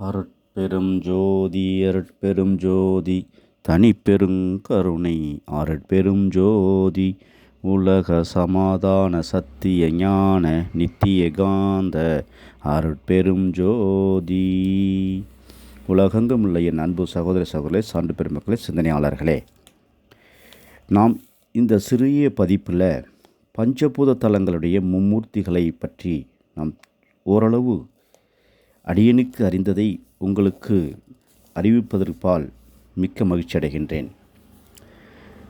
அருட்பெரும் ஜோதி அருட்பெரும் ஜோதி தனிப்பெருங்கருணை அருட்பெரும் ஜோதி உலக சமாதான சத்திய ஞான நித்திய காந்த. அருட்பெரும் ஜோதி. உலகெங்கும் உள்ள என் அன்பு சகோதர சகோதரே சான்று பெருமக்களே சிந்தனையாளர்களே. நாம் இந்த சிறிய பதிப்பில் பஞ்சபூத தலங்களுடைய மும்மூர்த்திகளை பற்றி நாம் ஓரளவு அடியனுக்கு அறிந்ததை உங்களுக்கு அறிவிப்பதற்பால் மிக்க மகிழ்ச்சி அடைகின்றேன்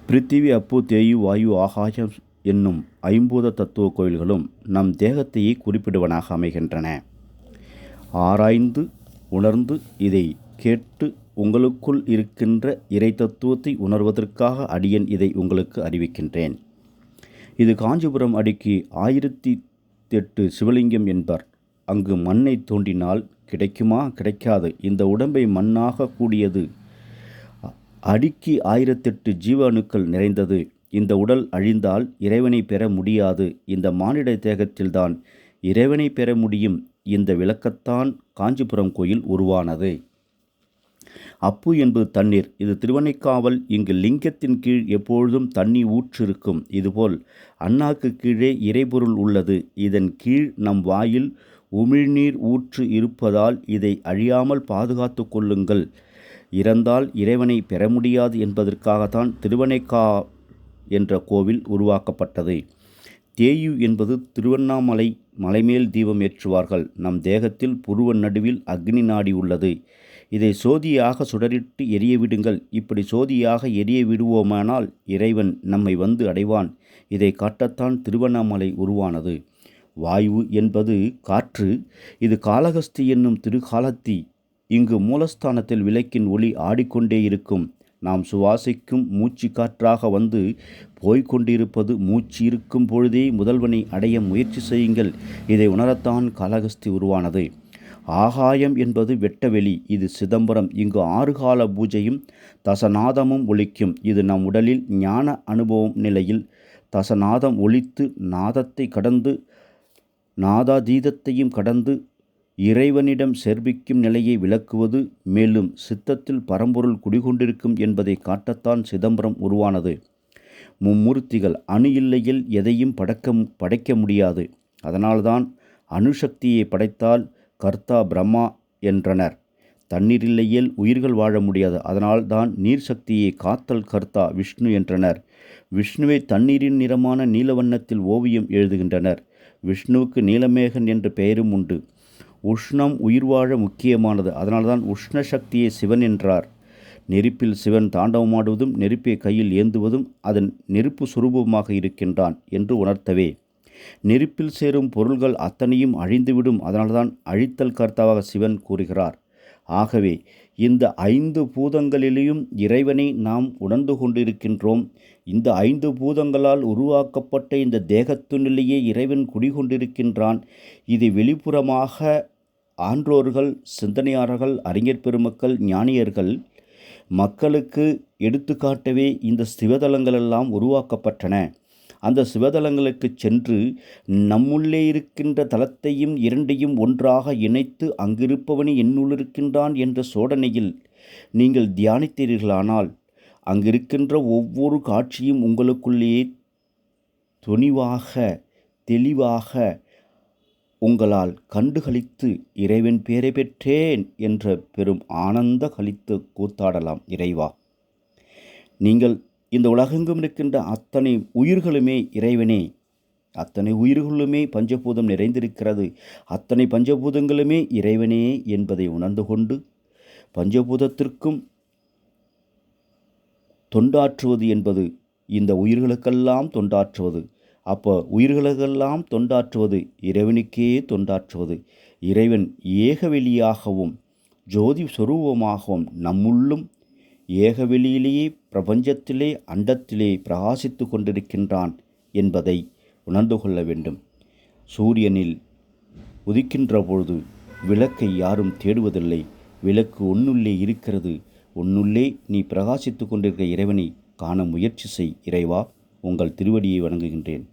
பிருத்திவி அப்பு தேயு வாயு ஆகாயம் என்னும் ஐம்பூத தத்துவ கோயில்களும் நம் தேகத்தையே குறிப்பிடுவனாக அமைகின்றன. ஆராய்ந்து உணர்ந்து இதை கேட்டு உங்களுக்குள் இருக்கின்ற இறை தத்துவத்தை உணர்வதற்காக அடியன் இதை உங்களுக்கு அறிவிக்கின்றேன். இது காஞ்சிபுரம் அடிக்கு ஆயிரத்தி எட்டு சிவலிங்கம் என்பர். அங்கு மண்ணை தோண்டினால் கிடைக்குமா? கிடைக்காது. இந்த உடம்பை மண்ணாக கூடியது. அடிக்கு ஆயிரத்தெட்டு ஜீவ அணுக்கள் நிறைந்தது. இந்த உடல் அழிந்தால் இறைவனை பெற முடியாது. இந்த மானிட தேகத்தில்தான் இறைவனை பெற முடியும். இந்த விளக்கத்தான் காஞ்சிபுரம் கோயில் உருவானது. அப்பு என்பது தண்ணீர். இது திருவனைக்காவல் இங்கு லிங்கத்தின் கீழ் எப்பொழுதும் தண்ணி ஊற்றிருக்கும். இதுபோல் அண்ணாக்கு கீழே இறைபொருள் உள்ளது. இதன் கீழ் நம் வாயில் உமிழ்நீர் ஊற்று இருப்பதால் இதை அழியாமல் பாதுகாத்து கொள்ளுங்கள். இறந்தால் இறைவனை பெற முடியாது என்பதற்காகத்தான் திருவனைக்கா என்ற கோவில் உருவாக்கப்பட்டது. தேயு என்பது திருவண்ணாமலை மலைமேல் தீபம் ஏற்றுவார்கள். நம் தேகத்தில் புருவ நடுவில் அக்னி நாடி உள்ளது. இதை சோதியாக சுடரிட்டு எரிய விடுங்கள். இப்படி சோதியாக எரிய விடுவோமானால் இறைவன் நம்மை வந்து அடைவான். இதை காட்டத்தான் திருவண்ணாமலை உருவானது. வாயு என்பது காற்று இது காலகஸ்தி என்னும் திருகாலத்தி. இங்கு மூலஸ்தானத்தில் விளக்கின் ஒளி ஆடிக்கொண்டே இருக்கும். நாம் சுவாசிக்கும் மூச்சு காற்றாக வந்து போய்கொண்டிருப்பது மூச்சு இருக்கும் பொழுதே முதல்வனை அடைய முயற்சி செய்யுங்கள். இதை உணரத்தான் காலகஸ்தி உருவானது. ஆகாயம் என்பது வெட்டவெளி இது சிதம்பரம். இங்கு ஆறு கால பூஜையும் தசநாதமும் ஒழிக்கும் இது நம் உடலில் ஞான அனுபவம் நிலையில் தசநாதம் ஒழித்து நாதத்தை கடந்து நாதாதீதத்தையும் கடந்து இறைவனிடம் சேர்ப்பிக்கும் நிலையை விளக்குவது மேலும் சித்தத்தில் பரம்பொருள் குடிகொண்டிருக்கும் என்பதை காட்டத்தான் சிதம்பரம் உருவானது. மும்மூர்த்திகள் அணு இல்லையில் எதையும் படக்க படைக்க முடியாது. அதனால்தான் அணுசக்தியை படைத்தால் கர்த்தா பிரம்மா என்றனர். தண்ணீர் இல்லையில் உயிர்கள் வாழ முடியாது. அதனால் தான் நீர் சக்தியை காத்தல் கர்த்தா விஷ்ணு என்றனர். விஷ்ணுவை தண்ணீரின் நிறமான நீலவண்ணத்தில் ஓவியம் எழுதுகின்றனர். விஷ்ணுவுக்கு நீலமேகன் என்ற பெயரும் உண்டு. உஷ்ணம் உயிர் வாழ முக்கியமானது. அதனால்தான் உஷ்ண சக்தியை சிவன் என்றார். நெருப்பில் சிவன் தாண்டவமாடுவதும் நெருப்பை கையில் ஏந்துவதும் அதன் நெருப்பு சுரூபமாக இருக்கின்றான் என்று உணர்த்தவே. நெருப்பில் சேரும் பொருள்கள் அத்தனையும் அழிந்துவிடும். அதனால்தான் அழித்தல் கர்த்தாவாக சிவன் கூறுகிறார். ஆகவே இந்த ஐந்து பூதங்களிலேயும் இறைவனை நாம் உணர்ந்து கொண்டிருக்கின்றோம். இந்த ஐந்து பூதங்களால் உருவாக்கப்பட்ட இந்த தேகத்துநிலையே இறைவன் குடிகொண்டிருக்கின்றான். இது வெளிப்புறமாக ஆன்றோர்கள் சிந்தனையாளர்கள் அறிஞர் பெருமக்கள் ஞானியர்கள் மக்களுக்கு எடுத்துக்காட்டவே இந்த சிவதலங்களெல்லாம் உருவாக்கப்பட்டன. அந்த சிவதலங்களுக்கு சென்று நம்முள்ளே இருக்கின்ற தலத்தையும் இரண்டையும் ஒன்றாக இணைத்து அங்கிருப்பவனே என்னுள்ளிருக்கின்றான் என்ற சோதனையில் நீங்கள் தியானித்தீர்களானால் அங்கிருக்கின்ற ஒவ்வொரு காட்சியும் உங்களுக்குள்ளேயே துணிவாக தெளிவாக உங்களால் கண்டுகளித்து இறைவன் பேரை பெற்றேன் என்ற பெரும் ஆனந்த கழித்து கூத்தாடலாம் இறைவா. நீங்கள் இந்த உலகெங்கும் இருக்கின்ற அத்தனை உயிர்களுமே இறைவனே. அத்தனை உயிர்களுமே பஞ்சபூதம் நிறைந்திருக்கிறது. அத்தனை பஞ்சபூதங்களுமே இறைவனே என்பதை உணர்ந்து கொண்டு பஞ்சபூதத்திற்கும் தொண்டாற்றுவது என்பது இந்த உயிர்களுக்கெல்லாம் தொண்டாற்றுவது. அப்போ உயிர்களுக்கெல்லாம் தொண்டாற்றுவது இறைவனுக்கே தொண்டாற்றுவது. இறைவன் ஏகவெளியாகவும் ஜோதி சுரூபமாகவும் நம்முள்ளும் ஏகவெளியிலேயே பிரபஞ்சத்திலே அண்டத்திலே பிரகாசித்து கொண்டிருக்கின்றான் என்பதை உணர்ந்து கொள்ள வேண்டும். சூரியனில் உதிக்கின்ற பொழுது விளக்கை யாரும் தேடுவதில்லை. விளக்கு உன்னுள்ளே இருக்கிறது. உன்னுள்ளே நீ பிரகாசித்து கொண்டிருக்கிற இறைவனை காண முயற்சி செய் இறைவா. உங்கள் திருவடியை வணங்குகின்றேன்.